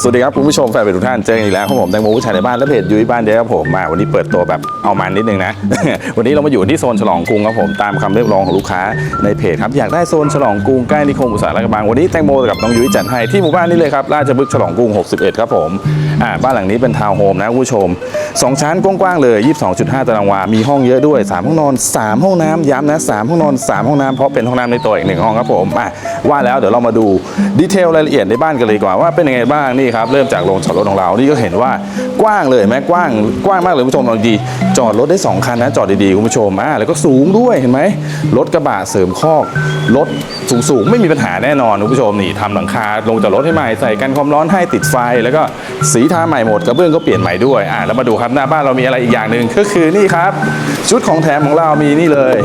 สวัสดีครับคุณผู้ชมแฟนเพจทุกท่านเจออีกแล้วครับผมแตงโมผู้ชายในบ้านและเพจยุ้ยบ้านเดียครับผมมาวันนี้เปิดตัวแบบเอามันนิดนึงนะ วันนี้เรามาอยู่ที่โซนฉลองกรุงครับผมตามคำเรียกร้องของลูกค้าในเพจครับอยากได้โซนฉลองกรุงใกล้นิคมอุตสาหกรรมบางวันนี้แตงโมกับน้องยุ้ยจัดให้ที่หมู่บ้านนี้เลยครับราชพฤกฉลองกรุง 61 ครับผมอ่าบ้านหลังนี้เป็นทาวน์โฮมนะคุณผู้ชมสองชั้นกว้างๆเลย 22.5 ตารางวา มีห้องเยอะด้วย 3 ห้องนอน 3 ห้องน้ำย้ำนะ 3 ห้องนอน 3 ห้องน้ำเพราะเป็นห้องน้ำในตัวอีกหนึ่งห้องครับผมอะว่าแล้วเดี๋ยวเรามาดูดีเทลรายละเอียดในบ้านกันเลยดีกว่าว่าเป็นยังไงบ้างนี่ครับ เริ่มจากโรงจอดรถของเรา นี่ก็เห็นว่ากว้างเลยแม้กว้างกว้างมากเลยคุณผู้ชมลองดี จอดรถได้สองคันนะ จอดดีๆคุณผู้ชมอะแล้วก็สูงด้วยเห็นไหมรถกระบะเสริมคอกรถสูงๆ ไม่มีปัญหาแน่นอนคุณผู้ชมนี่ทำหลังคาลงจอดรถให้ใหม่ใส่กันความร้อนให้ติดไฟ แล้วก็สีทาใหม่หมดกระเบื้องก็เปลี่ยนใหม่ด้วยอะแล้วมาดูครับหน้าบ้านเรามีอะไรอีกอย่างหนึ่งก็คือนี่ครับ ชุดของแถมของเรามีนี่เลย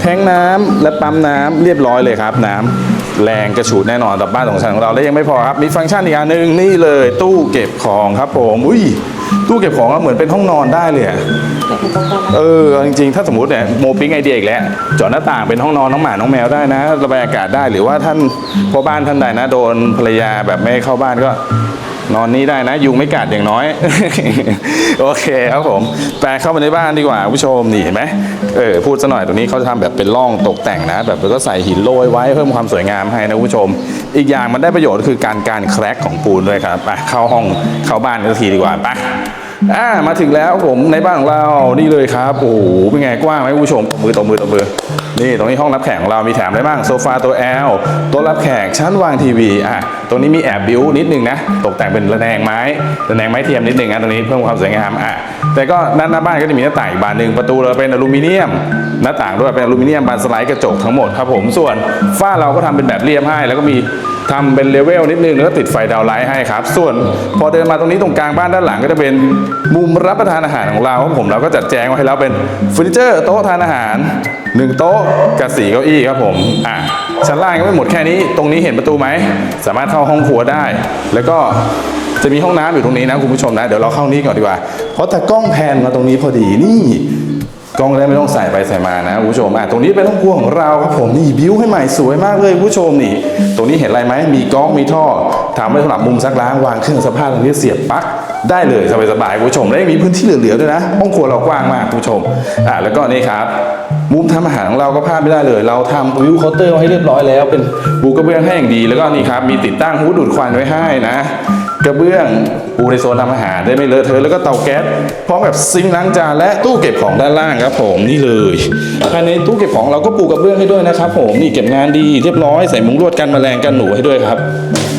แทงน้ำและปั๊มน้ำเรียบร้อยเลยครับน้ำ แรงกระฉูดแน่นอนกับบ้านของฉันของเราและยังไม่พอครับมีฟังก์ชันอีกอันหนึ่งนี่เลยตู้เก็บของครับผมอุ้ยตู้เก็บของเราเหมือนเป็นห้องนอนได้เลยอะเออเอาจริงๆ ถ้าสมมติเนี่ยโมปิ้งไอเดียอีกแล้วเจาะหน้าต่างเป็นห้องนอนน้องหมาน้องแมวได้นะ ระบายอากาศได้หรือว่าท่านพ่อบ้านท่านใดนะโดนภรรยาแบบไม่ให้เข้าบ้านก็ นอนนี้ได้นะ ยุงไม่กัดอย่างน้อย โอเคครับผมแปลเข้ามาในบ้านดีกว่าผู้ชมนี่เห็นไหมเออพูดซะหน่อยตรงนี้เขาจะทำแบบเป็นร่องตกแต่งนะ แบบแล้วก็ใส่หินโรยไว้เพิ่มความสวยงามให้นะผู้ชม อีกอย่างมันได้ประโยชน์คือการการแครกของปูนด้วยครับไปเข้าห้องเข้าบ้านกันทีดีกว่าไปอ่ามาถึงแล้วผมในบ้านของเรานี่เลยครับโอ้โหเป็นไงกว้างไหมผู้ชมตบมือตบมือตบมือ นี่ตรงนี้ห้องรับแขกของเรามีแถมอะไรบ้างโซฟาตัว L ตัวรับแขกชั้นวางทีวีอะตรงนี้มีแอบบิวนิดนึงนะตกแต่งเป็นระแนงไม้ระแนงไม้เทียมนิดนึงนะตรงนี้เพิ่มความสวยงามอะแต่ก็ด้านหน้าบ้านก็จะมีหน้าต่างอีกบานหนึ่งประตูเราเป็นอลูมิเนียม หน้าต่างด้วยเป็นอลูมิเนียมบานสไลด์กระจกทั้งหมดครับผมส่วนฝ้าเราก็ทำเป็นแบบเรียบให้แล้วก็มี ทำเป็นเลเวลนิดนึงแล้วก็ติดไฟดาวไลท์ให้ครับ ส่วนพอเดินมาตรงนี้ตรงกลางบ้านด้านหลังก็จะเป็นมุมรับประทานอาหารของเราครับผมเราก็จัดแจงไว้ให้แล้วเป็นเฟอร์นิเจอร์โต๊ะทานอาหารหนึ่งโต๊ะกับสี่เก้าอี้ครับผมอะชั้นล่างยังไม่หมดแค่นี้ ตรงนี้เห็นประตูไหม สามารถเข้าห้องครัวได้ แล้วก็จะมีห้องน้ำอยู่ตรงนี้นะคุณผู้ชมนะ เดี๋ยวเราเข้านี้ก่อนดีกว่า เพราะแต่กล้องแพนมาตรงนี้พอดีนี่ กล้องได้ไม่ต้องใส่ไปใส่มานะคุณผู้ชมอะตรงนี้เป็นห้องครัวของเราครับผมนี่บิวให้ใหม่สวยมากเลยคุณผู้ชมนี่ ตรงนี้เห็นอะไรไหมมีก๊อกมีท่อทำไว้สำหรับมุมซักล้างวางเครื่องซักผ้าตรงนี้เสียบปลั๊กได้เลยสบายๆคุณผู้ชมและยังมีพื้นที่เหลือๆด้วยนะห้องครัวเรากว้างมากคุณผู้ชมอะแล้วก็นี่ครับมุมทำอาหารของเราก็พลาดไม่ได้เลย เราทำวิวเคาน์เตอร์ไว้ให้เรียบร้อยแล้วเป็นปูกระเบื้องให้อย่างดี แล้วก็นี่ครับมีติดตั้งฮูดดูดควันไว้ให้นะ กระเบื้องปูในโซนทำอาหารได้ไม่เลอะเทอะแล้วก็เตาแก๊สพร้อมกับซิงค์ล้างจานและตู้เก็บของด้านล่างครับผมนี่เลยภายในตู้เก็บของเราก็ปูกระเบื้องให้ด้วยนะครับผมนี่เก็บงานดีเรียบร้อยใส่มุ้งลวดกันแมลงกันหนูให้ด้วยครับ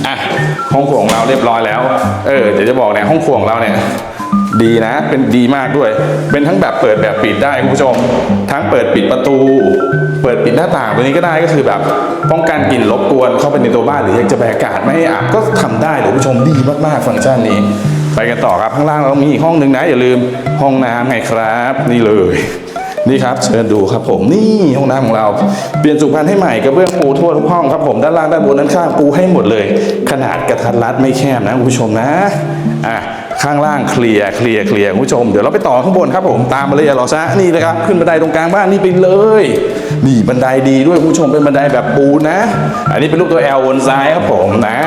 อะห้องครัวของเราเรียบร้อยแล้ว เออเดี๋ยวจะบอกเนี่ยห้องครัวของเราเนี่ย ดีนะ เป็นดีมากด้วย เป็นทั้งแบบเปิดแบบปิดได้คุณผู้ชม ทั้งเปิดปิดประตู เปิดปิดหน้าต่างตัวนี้ก็ได้ก็คือแบบป้องกันกลิ่นรบกวนเข้าไปในตัวบ้านหรืออยากจะแบกอากาศไม่ให้อับก็ทำได้คุณผู้ชมดีมากๆฟังก์ชันนี้ ไปกันต่อครับข้างล่างเรามีอีกห้องหนึ่งนะอย่าลืมห้องน้ำไงครับ นี่เลยนี่ครับเชิญดูครับผมนี่ห้องน้ำของเราเปลี่ยนสุพรรณให้ใหม่กระเบื้องปูทั่วทุกห้องครับผมด้านล่างด้านบนด้านข้างปูให้หมดเลย ขนาดกระทัดรัดไม่แคบนะคุณผู้ชมนะอะ ข้างล่างเคลียร์เคลียร์เคลียร์คุณผู้ชม เดี๋ยวเราไปต่อข้างบนครับผมตามมาเลยอย่ารอช้านี่เลยครับ ขึ้นบันไดตรงกลางบ้านนี่ไปเลย นี่บันไดดีด้วยคุณผู้ชมเป็นบันไดแบบปูนนะอันนี้เป็นรูปตัว L บนซ้ายครับผมนะ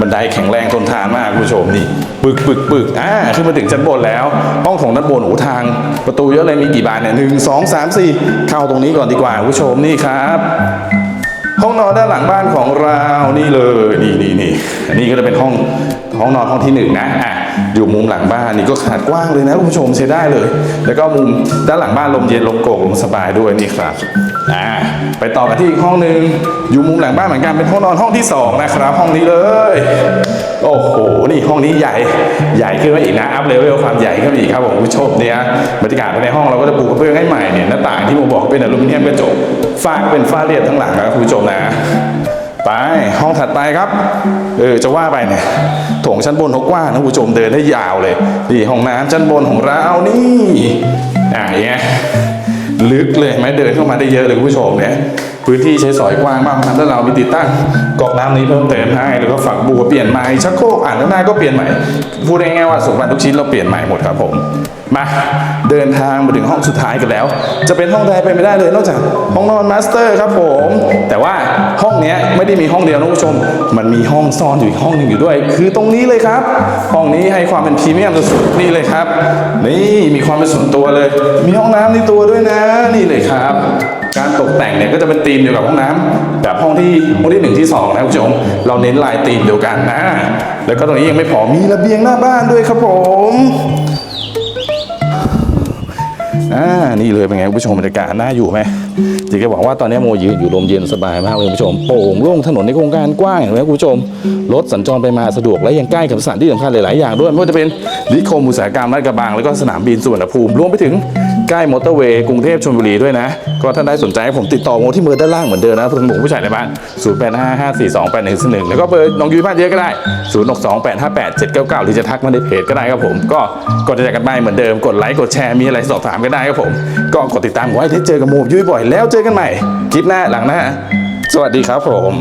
บันไดแข็งแรงทนทานมากคุณผู้ชมนี่ปึกปึกปึกอ่าขึ้นมาถึงชั้นบนแล้ว ห้องของด้านบนโอ้ทาง ประตูเยอะเลยมีกี่บานเนี่ยหนึ่งสองสามสี่เข้าตรงนี้ก่อนดีกว่าคุณผู้ชมนี่ครับห้องนอนด้านหลังบ้านของเรานี่เลยนี่นี่นี่อันนี้ก็จะเป็นห้อง ห้องนอนห้องที่หนึ่งนะอะอยู่มุมหลังบ้านนี่ก็ขนาดกว้างเลยนะคุณผู้ชมใช้ได้เลย แล้วก็มุมด้านหลังบ้านลมเย็นลมโกกลมสบายด้วยนี่ครับอ่าไปต่อกันที่อีกห้องหนึ่งอยู่มุมหลังบ้านเหมือนกันเป็นห้องนอนห้องที่สองนะครับห้องนี้เลย โอ้โหนี่ห้องนี้ใหญ่ใหญ่ขึ้นมาอีกนะอัพเลเวลความใหญ่ขึ้นมาอีกครับผมคุณผู้ชมเนี่ยบรรยากาศภายในห้องเราก็จะปูกระเบื้องให้ใหม่เนี่ยหน้าต่างที่ผมบอกเป็นอลูมิเนียมกระจกฝ้าเป็นฝ้าเรียบทั้งหลังนะครับคุณผู้ชมนะ ไปห้องถัดไปครับ เออจะว่าไปเนี่ยโถงชั้นบนเขากว้างนะคุณผู้ชมเดินได้ยาวเลยนี่ห้องน้ำชั้นบนของเรานี่อะอย่างเงี้ยลึกเลยไหมเดินเข้ามาได้เยอะเลยคุณผู้ชมเนี่ย พื้นที่ใช้สอยกว้างมากครับถ้าเรามีติดตั้งกอกน้ำนี้เพิ่มเติมให้แล้วก็ฝักบัวเปลี่ยนใหม่ชักโครกอ่างล้างหน้าก็เปลี่ยนใหม่พูดง่ายๆว่าสมบัติทุกชิ้นเราเปลี่ยนใหม่หมดครับผมมาเดินทางมาถึงห้องสุดท้ายกันแล้ว จะเป็นห้องใดไปไม่ได้เลย นอกจากห้องนอนมาสเตอร์ครับผม แต่ว่าห้องนี้ไม่ได้มีห้องเดียวนะคุณผู้ชม มันมีห้องซ่อนอยู่อีกห้องหนึ่งอยู่ด้วย คือตรงนี้เลยครับ ห้องนี้ให้ความเป็นพรีเมียมสุดๆนี่เลยครับ นี่มีความเป็นส่วนตัวเลย มีห้องน้ำในตัวด้วยนะ นี่เลยครับ การตกแต่งเนี่ยก็จะเป็นธีมเดียวกับห้องน้ำแบบห้องที่ห้องที่หนึ่งที่สองนะคุณผู้ชมเราเน้นลายธีมเดียวกันนะ แล้วก็ตรงนี้ยังไม่พอมีระเบียงหน้าบ้านด้วยครับผมอ่านี่เลยเป็นไงคุณผู้ชมบรรยากาศน่าอยู่ไหมจริงๆบอกว่าตอนนี้โมยืนอยู่ลมเย็นสบายมากเลยคุณผู้ชมโปร่งโล่งถนนในโครงการกว้างเห็นไหมคุณผู้ชมรถสัญจรไปมาสะดวกและยังใกล้กับสถานที่สำคัญหลายๆอย่างด้วยไม่ว่าจะเป็น นิคมอุตสาหกรรมลาดกระบัง แล้วก็สนามบินสุวรรณภูมิ รวมไปถึงใกล้มอเตอร์เวย์กรุงเทพชลบุรีด้วยนะ ก็ถ้าได้สนใจให้ผมติดต่อโมที่เบอร์ด้านล่างเหมือนเดิมนะเพื่อนผมผู้ชายในบ้าน 0 8 5 5 4 2 8 1 1 แล้วก็เบอร์น้องยุ้ยบ้านเยอะก็ได้ 0 6 2 8 5 8 7 9 9 หรือจะทักมาในเพจก็ได้ครับผม ก็กดจะจากกันไปเหมือนเดิม กดไลค์ กดแชร์ มีอะไรสอบถามก็ได้ครับผม ก็กดติดตามไว้ได้เจอกับโมยุ้ยบ่อย แล้วเจอกันใหม่คลิปหน้าหลังหน้า สวัสดีครับผม